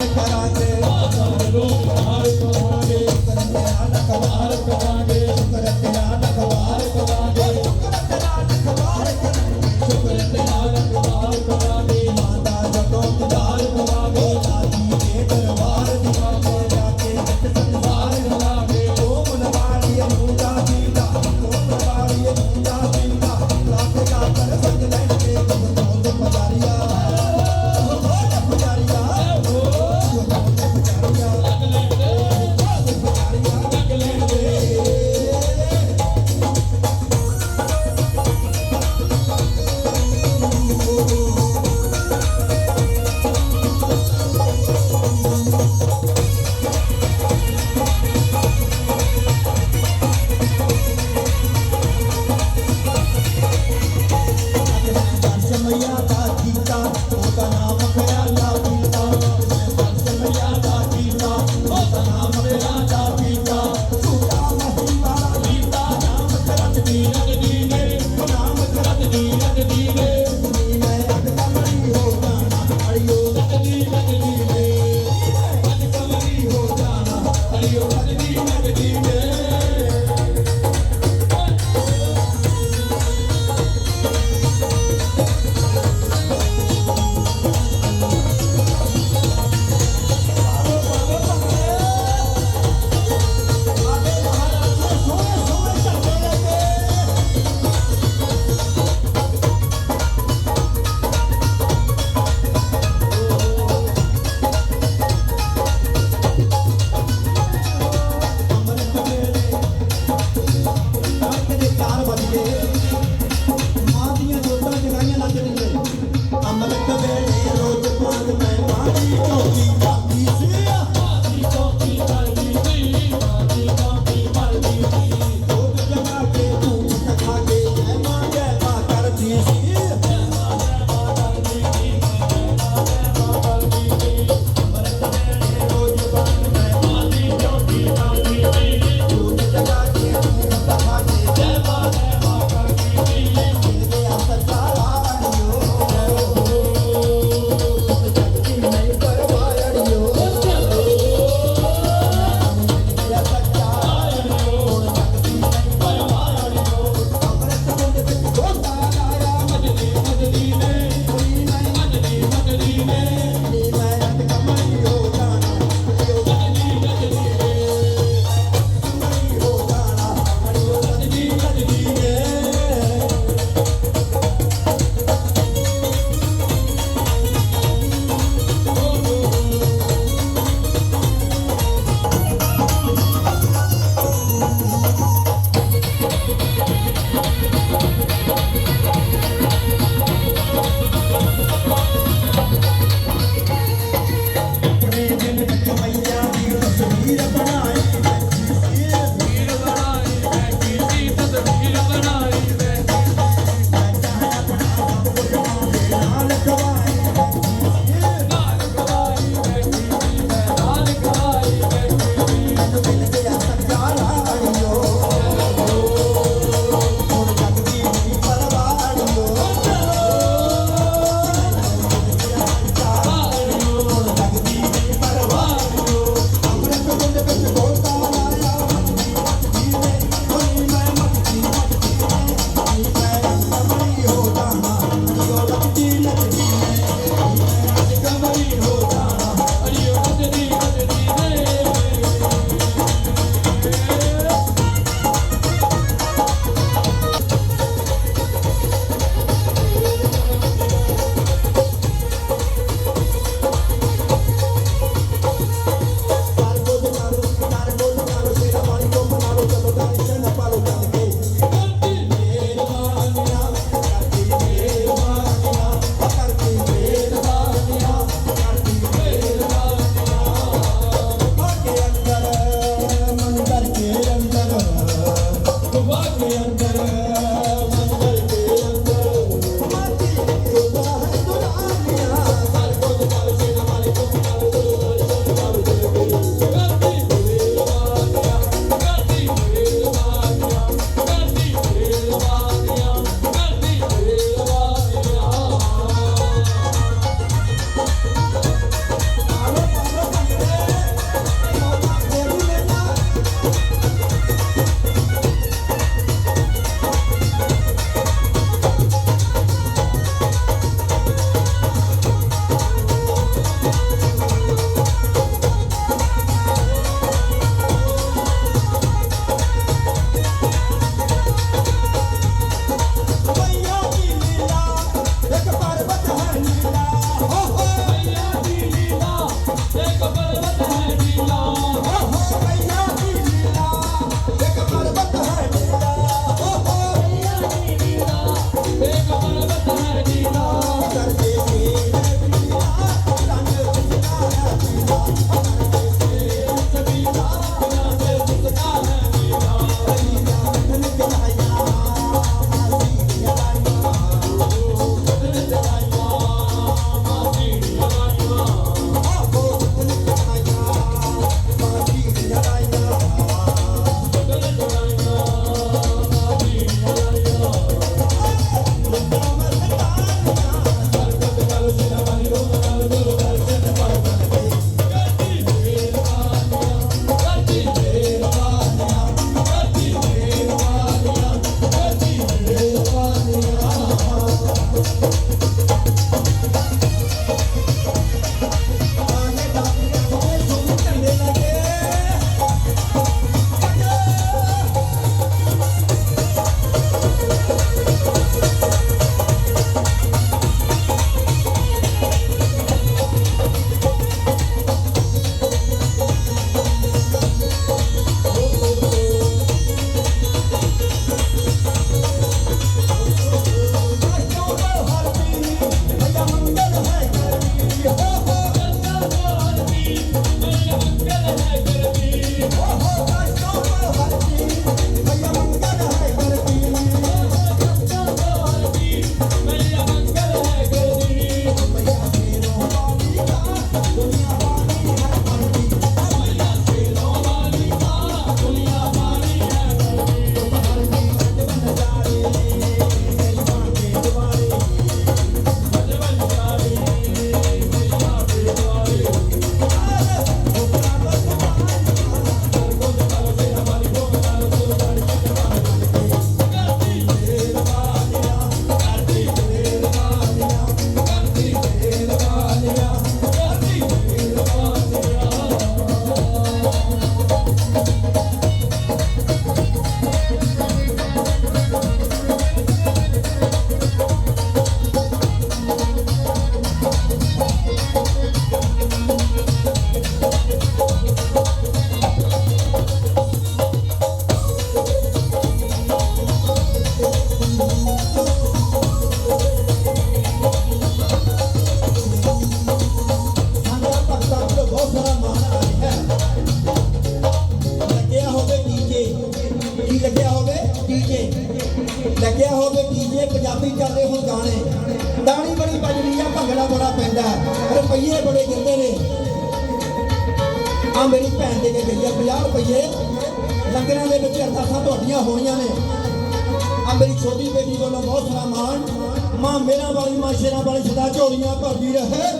ਕਵਾਰ ਕਵਾਂਗੇ ਕਰਤਿਆ ਨਾ ਕਵਾਰ ਕਵਾਂਗੇ Let go. ਡੀਜੇ ਲੱਗਿਆ ਹੋਵੇ ਡੀਜੇ, ਪੰਜਾਬੀ ਚੱਲਦੇ ਹੋਣ ਗਾਣੇ। ਦਾੜੀ ਬੜੀ ਵੱਜਦੀ ਆ, ਭੰਗੜਾ ਬੜਾ ਪੈਂਦਾ ਰੁਪਈਏ ਬੜੇ ਗਿਰਦੇ ਨੇ। ਆ ਮੇਰੀ ਭੈਣ ਦੇ ਕੇ ਗਈ ਆ 50 ਰੁਪਈਏ। ਲੰਗਰਾਂ ਦੇ ਵਿੱਚ ਅਰਦਾਸਾਂ ਤੁਹਾਡੀਆਂ ਹੋਣੀਆਂ ਨੇ। ਆ ਮੇਰੀ ਛੋਟੀ ਬੇਟੀ ਵੱਲੋਂ ਬਹੁਤ ਸਾਰਾ ਮਾਣ। ਮਾਂ ਮੇਰਾ ਵਾਲੀ, ਮਾਂ ਸ਼ੇਰਾਂ ਵਾਲੀ, ਸਦਾ ਝੋਲੀਆਂ ਭਰਦੀ ਰਹੇ।